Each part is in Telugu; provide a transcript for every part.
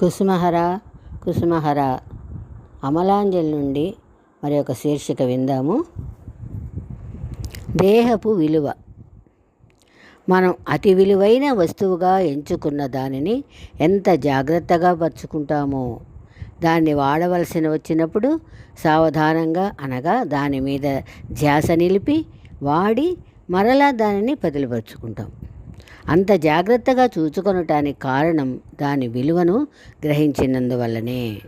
కుసుమహర కుసుమహర అమలాంజలి నుండి మరి ఒక శీర్షిక విందాము. దేహపు విలువ. మనం అతి విలువైన వస్తువుగా ఎంచుకున్న దానిని ఎంత జాగ్రత్తగా పరుచుకుంటామో దాన్ని వాడవలసిన వచ్చినప్పుడు సావధానంగా అనగా దాని మీద ధ్యాస నిలిపి వాడి మరలా దానిని పదిలిపరుచుకుంటాం అంత జాగ్రత్తగా చూచుకొనటానికి కారణం దాని విలువను గ్రహించినందువల్లనే.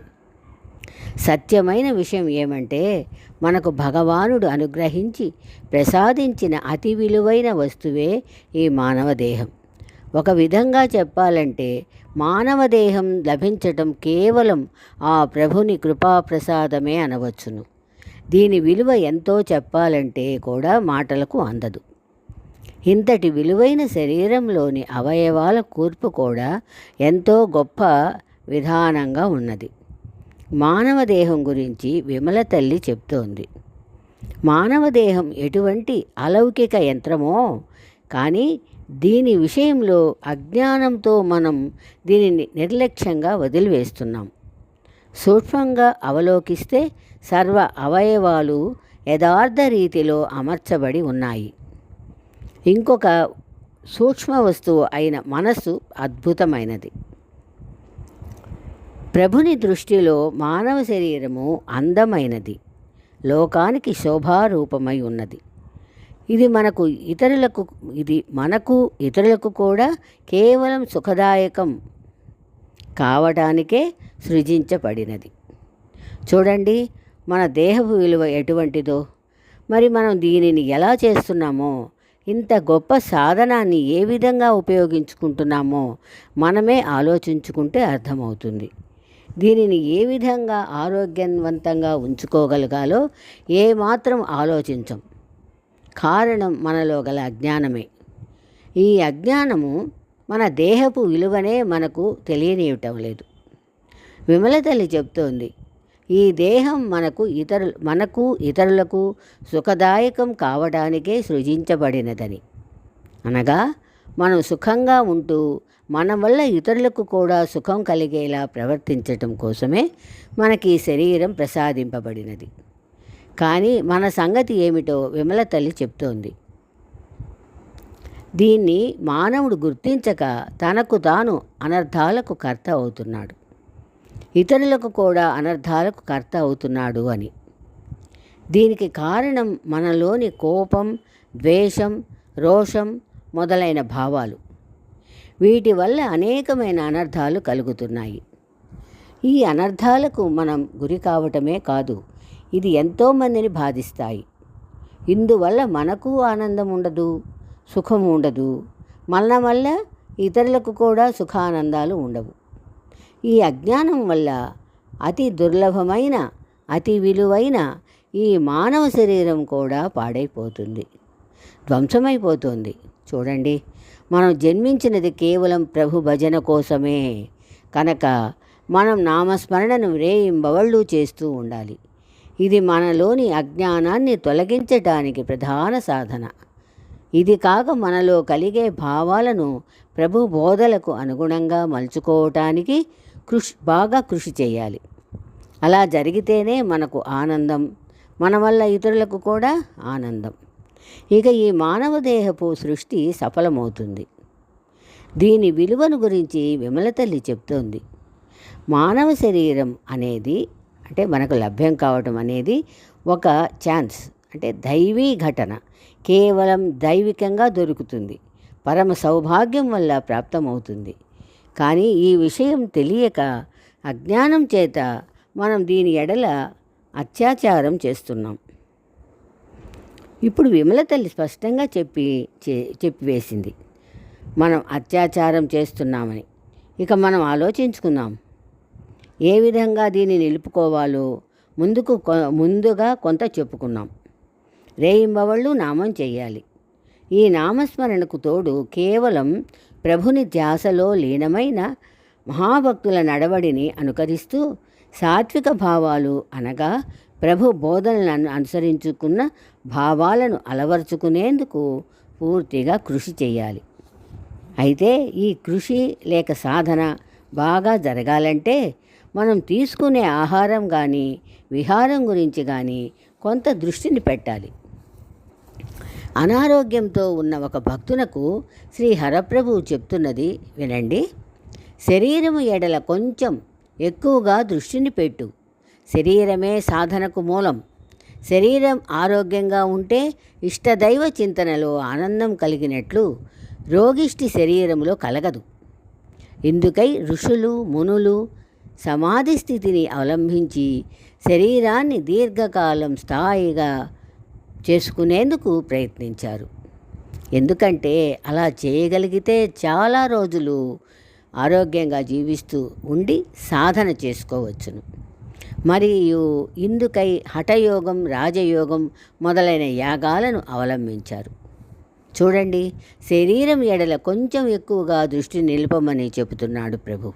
సత్యమైన విషయం ఏమంటే మనకు భగవానుడు అనుగ్రహించి ప్రసాదించిన అతి విలువైన వస్తువే ఈ మానవ దేహం ఒక విధంగా చెప్పాలంటే మానవ దేహం లభించటం కేవలం ఆ ప్రభుని కృపాప్రసాదమే అనవచ్చును. దీని విలువ ఎంతో చెప్పాలంటే కూడా మాటలకు అందదు. ఇంతటి విలువైన శరీరంలోని అవయవాల కూర్పు కూడా ఎంతో గొప్ప విధానంగా ఉన్నది. మానవ దేహం గురించి విమల తల్లి చెప్తోంది. మానవ దేహం ఎటువంటి అలౌకిక యంత్రమో కానీ దీని విషయంలో అజ్ఞానంతో మనం దీనిని నిర్లక్ష్యంగా వదిలివేస్తున్నాం. సూక్ష్మంగా అవలోకిస్తే సర్వ అవయవాలు యథార్థ రీతిలో అమర్చబడి ఉన్నాయి. ఇంకొక సూక్ష్మ వస్తువు అయిన మనస్సు అద్భుతమైనది. ప్రభుని దృష్టిలో మానవ శరీరము అందమైనది. లోకానికి శోభారూపమై ఉన్నది. ఇది మనకు ఇతరులకు ఇది మనకు ఇతరులకు కూడా కేవలం సుఖదాయకం కావటానికే సృజించబడినది. చూడండి మన దేహపు విలువ ఎటువంటిదో. మరి మనం దీనిని ఎలా చేస్తున్నామో? ఇంత గొప్ప సాధనాన్ని ఏ విధంగా ఉపయోగించుకుంటున్నామో మనమే ఆలోచించుకుంటే అర్థమవుతుంది. దీనిని ఏ విధంగా ఆరోగ్యవంతంగా ఉంచుకోగలగాలో ఏమాత్రం ఆలోచించం. కారణం మనలో గల అజ్ఞానమే. ఈ అజ్ఞానము మన దేహపు విలువనే మనకు తెలియనియటం లేదు. విమల తల్లి చెప్తోంది ఈ దేహం మనకు ఇతరు మనకు ఇతరులకు సుఖదాయకం కావడానికే సృజించబడినదని. అనగా మనం సుఖంగా ఉంటూ మన వల్ల ఇతరులకు కూడా సుఖం కలిగేలా ప్రవర్తించటం కోసమే మనకి ఈ శరీరం ప్రసాదింపబడినది. కానీ మన సంగతి ఏమిటో విమల తల్లి చెప్తోంది. దీన్ని మానవుడు గుర్తించక తనకు తాను అనర్థాలకు కర్త అవుతున్నాడు. ఇతరులకు కూడా అనర్థాలకు కర్త అవుతున్నాడు అని. దీనికి కారణం మనలోని కోపం ద్వేషం రోషం మొదలైన భావాలు. వీటి వల్ల అనేకమైన అనర్థాలు కలుగుతున్నాయి. ఈ అనర్థాలకు మనం గురి కావటమే కాదు ఇది ఎంతోమందిని బాధిస్తాయి. ఇందువల్ల మనకు ఆనందం ఉండదు సుఖం ఉండదు. మన వల్ల ఇతరులకు కూడా సుఖానందాలు ఉండవు. ఈ అజ్ఞానం వల్ల అతి దుర్లభమైన అతి విలువైన ఈ మానవ శరీరం కూడా పాడైపోతుంది. ధ్వంసమైపోతుంది. చూడండి మనం జన్మించినది కేవలం ప్రభు భజన కోసమే. కనుక మనం నామస్మరణను రేయింబవళ్ళు చేస్తూ ఉండాలి. ఇది మనలోని అజ్ఞానాన్ని తొలగించటానికి ప్రధాన సాధన. ఇది కాక మనలో కలిగే భావాలను ప్రభు బోధలకు అనుగుణంగా మలుచుకోవటానికి కృషి బాగా కృషి చేయాలి. అలా జరిగితేనే మనకు ఆనందం మన వల్ల ఇతరులకు కూడా ఆనందం. ఇక ఈ మానవ దేహపు సృష్టి సఫలమవుతుంది. దీని విలువను గురించి విమల తల్లి చెప్తోంది. మానవ శరీరం అనేది అంటే మనకు లభ్యం కావటం అనేది ఒక ఛాన్స్ అంటే దైవీ ఘటన. కేవలం దైవికంగా దొరుకుతుంది. పరమ సౌభాగ్యం వల్ల ప్రాప్తమవుతుంది. కానీ ఈ విషయం తెలియక అజ్ఞానం చేత మనం దీని ఎడల అత్యాచారం చేస్తున్నాం. ఇప్పుడు విమల తల్లి స్పష్టంగా చెప్పి చెప్పివేసింది. మనం అత్యాచారం చేస్తున్నామని. ఇక మనం ఆలోచించుకుందాం. ఏ విధంగా దీన్ని నిలుపుకోవాలో ముందుకు ముందుగా కొంత చెప్పుకున్నాం. రేయింబవళ్ళు నామం చేయాలి ఈ నామస్మరణకు తోడు కేవలం ప్రభుని ధ్యాసలో లీనమైన మహాభక్తుల నడవడిని అనుకరిస్తూ సాత్విక భావాలు అనగా ప్రభు బోధనలను అనుసరించుకున్న భావాలను అలవరుచుకునేందుకు పూర్తిగా కృషి చేయాలి. అయితే ఈ కృషి లేక సాధన బాగా జరగాలంటే మనం తీసుకునే ఆహారం కానీ విహారం గురించి కానీ కొంత దృష్టిని పెట్టాలి. అనారోగ్యంతో ఉన్న ఒక భక్తునకు శ్రీ హరప్రభువు చెప్తున్నది వినండి. శరీరము ఎడల కొంచెం ఎక్కువగా దృష్టిని పెట్టు. శరీరమే సాధనకు మూలం. శరీరం ఆరోగ్యంగా ఉంటే ఇష్టదైవ చింతనలో ఆనందం కలిగినట్లు రోగిష్టి శరీరములో కలగదు. ఇందుకై ఋషులు మునులు సమాధి స్థితిని అవలంబించి శరీరాన్ని దీర్ఘకాలం స్థాయిగా చేసుకునేందుకు ప్రయత్నించారు. ఎందుకంటే అలా చేయగలిగితే చాలా రోజులు ఆరోగ్యంగా జీవిస్తూ ఉండి సాధన చేసుకోవచ్చును. మరియు ఇందుకై హఠయోగం రాజయోగం మొదలైన యాగాలను అవలంబించారు. చూడండి శరీరం ఎడల కొంచెం ఎక్కువగా దృష్టి నిలపమని చెబుతున్నాడు ప్రభు.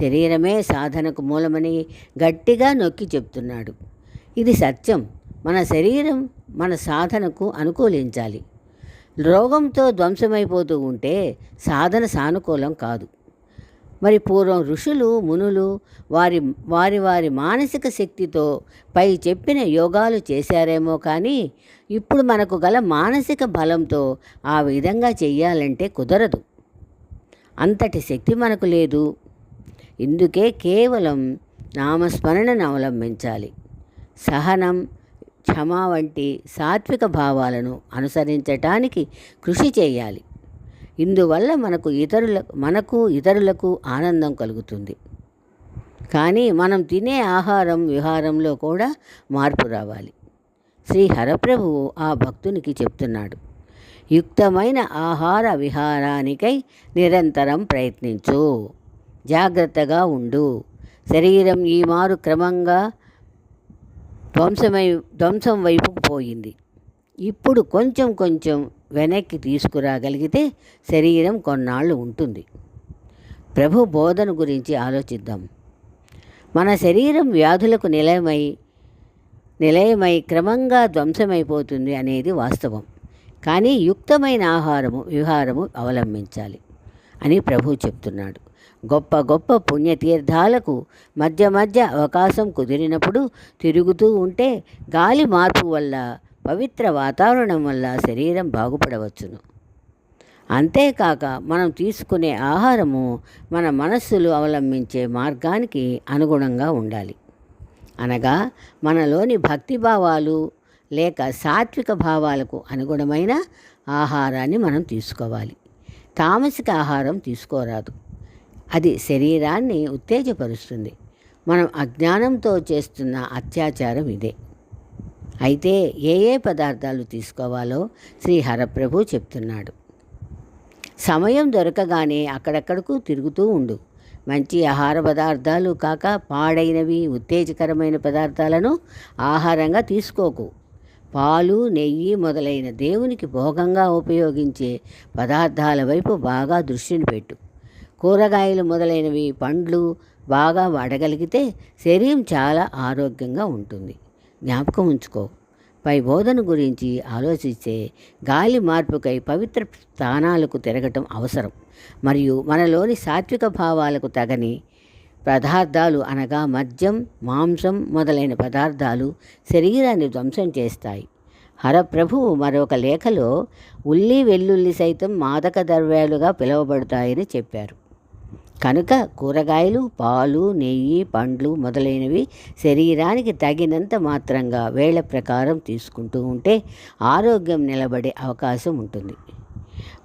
శరీరమే సాధనకు మూలమని గట్టిగా నొక్కి చెప్తున్నాడు ఇది సత్యం. మన శరీరం మన సాధనకు అనుకూలించాలి. రోగంతో ధ్వంసమైపోతూ ఉంటే సాధన సానుకూలం కాదు. మరి పూర్వం ఋషులు మునులు వారి వారి వారి మానసిక శక్తితో పై చెప్పిన యోగాలు చేశారేమో కానీ ఇప్పుడు మనకు గల మానసిక బలంతో ఆ విధంగా చెయ్యాలంటే కుదరదు. అంతటి శక్తి మనకు లేదు. ఇందుకే కేవలం నామస్మరణను అవలంబించాలి. సహనం క్షమ వంటి సాత్విక భావాలను అనుసరించటానికి కృషి చేయాలి. ఇందువల్ల మనకు ఇతరుల మనకు ఇతరులకు ఆనందం కలుగుతుంది. కానీ మనం తినే ఆహారం విహారంలో కూడా మార్పు రావాలి. శ్రీ హరప్రభువు ఆ భక్తునికి చెప్తున్నాడు యుక్తమైన ఆహార విహారానికై నిరంతరం ప్రయత్నించు. జాగ్రత్తగా ఉండు. శరీరం ఈ మారు క్రమంగా ధ్వంసమై ధ్వంసం వైపుకు పోయింది. ఇప్పుడు కొంచెం కొంచెం వెనక్కి తీసుకురాగలిగితే శరీరం కొన్నాళ్ళు ఉంటుంది. ప్రభు బోధన గురించి ఆలోచిద్దాం. మన శరీరం వ్యాధులకు నిలయమై నిలయమై క్రమంగా ధ్వంసమైపోతుంది అనేది వాస్తవం. కానీ యుక్తమైన ఆహారము విహారము అవలంబించాలి అని ప్రభు చెప్తున్నాడు. గొప్ప గొప్ప పుణ్యతీర్థాలకు మధ్య మధ్య అవకాశం కుదిరినప్పుడు తిరుగుతూ ఉంటే గాలి మార్పు వల్ల పవిత్ర వాతావరణం వల్ల శరీరం బాగుపడవచ్చును. అంతేకాక మనం తీసుకునే ఆహారము మన మనస్సులు అవలంబించే మార్గానికి అనుగుణంగా ఉండాలి. అనగా మనలోని భక్తి భావాలు లేక సాత్విక భావాలకు అనుగుణమైన ఆహారాన్ని మనం తీసుకోవాలి. తామసిక ఆహారం తీసుకోరాదు. అది శరీరాన్ని ఉత్తేజపరుస్తుంది. మనం అజ్ఞానంతో చేస్తున్న అత్యాచారం ఇదే. అయితే ఏ ఏ పదార్థాలు తీసుకోవాలో శ్రీ హరప్రభు చెప్తున్నాడు. సమయం దొరకగానే అక్కడక్కడకు తిరుగుతూ ఉండు. మంచి ఆహార పదార్థాలు కాక పాడైనవి ఉత్తేజకరమైన పదార్థాలను ఆహారంగా తీసుకోకు. పాలు నెయ్యి మొదలైన దేవునికి భోగంగా ఉపయోగించే పదార్థాల వైపు బాగా దృష్టిని పెట్టు. కూరగాయలు మొదలైనవి పండ్లు బాగా వాడగలిగితే శరీరం చాలా ఆరోగ్యంగా ఉంటుంది. జ్ఞాపకం ఉంచుకో. పై బోధన గురించి ఆలోచిస్తే గాలి మార్పుకై పవిత్ర స్థానాలకు తిరగటం అవసరం. మరియు మనలోని సాత్విక భావాలకు తగని పదార్థాలు అనగా మద్యం మాంసం మొదలైన పదార్థాలు శరీరాన్ని ధ్వంసం చేస్తాయి. హరప్రభువు మరొక లేఖలో ఉల్లి వెల్లుల్లి సైతం మాదక ద్రవ్యాలుగా పిలువబడతాయని చెప్పారు. కనుక కూరగాయలు పాలు నెయ్యి పండ్లు మొదలైనవి శరీరానికి తగినంత మాత్రంగా వేళ ప్రకారం తీసుకుంటూ ఉంటే ఆరోగ్యం నిలబడే అవకాశం ఉంటుంది.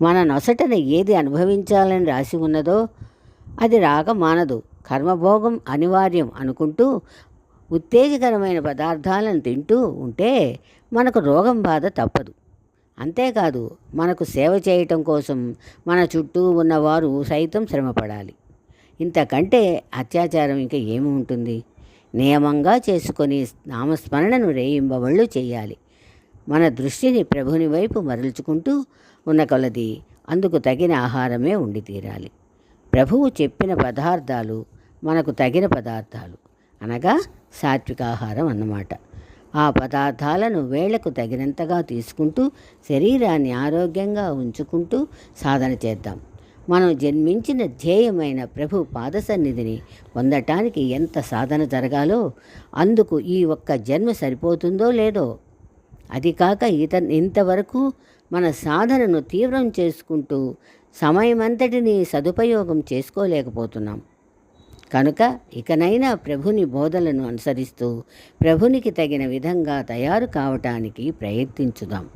మన నొసటన ఏది అనుభవించాలని రాసి ఉన్నదో అది రాక మానదు కర్మభోగం అనివార్యం అనుకుంటూ ఉత్తేజకరమైన పదార్థాలను తింటూ ఉంటే మనకు రోగం బాధ తప్పదు. అంతేకాదు మనకు సేవ చేయటం కోసం మన చుట్టూ ఉన్నవారు సైతం శ్రమపడాలి. ఇంతకంటే అత్యాచారం ఇంకా ఏమి ఉంటుంది? నియమంగా చేసుకొని నామస్మరణను రేయింబవళ్ళు చేయాలి. మన దృష్టిని ప్రభుని వైపు మరల్చుకుంటూ ఉన్న కొలది అందుకు తగిన ఆహారమే ఉండి తీరాలి. ప్రభువు చెప్పిన పదార్థాలు మనకు తగిన పదార్థాలు. అనగా సాత్విక ఆహారం అన్నమాట. ఆ పదార్థాలను వేళకు తగినంతగా తీసుకుంటూ శరీరాన్ని ఆరోగ్యంగా ఉంచుకుంటూ సాధన చేద్దాం. మనం జన్మించిన ధ్యేయమైన ప్రభు పాదసన్నిధిని పొందటానికి ఎంత సాధన జరగాలో అందుకు ఈ ఒక్క జన్మ సరిపోతుందో లేదో. అది కాక ఇత ఇంతవరకు మన సాధనను తీవ్రం చేసుకుంటూ సమయమంతటిని సదుపయోగం చేసుకోలేకపోతున్నాం. కనుక ఇకనైనా ప్రభుని బోధలను అనుసరిస్తూ ప్రభునికి తగిన విధంగా తయారు కావటానికి ప్రయత్నించుదాం.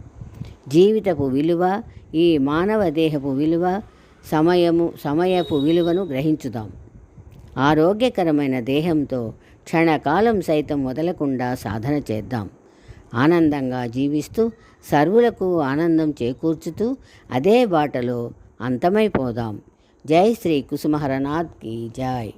జీవితపు విలువ ఈ మానవ దేహపు విలువ సమయము సమయపు విలువను గ్రహించుదాం. ఆరోగ్యకరమైన దేహంతో క్షణకాలం సైతం వదలకుండా సాధన చేద్దాం. ఆనందంగా జీవిస్తూ సర్వులకు ఆనందం చేకూర్చుతూ అదే బాటలో అంతమైపోదాం. జై శ్రీ కుసుమహరనాథ్ కీ జై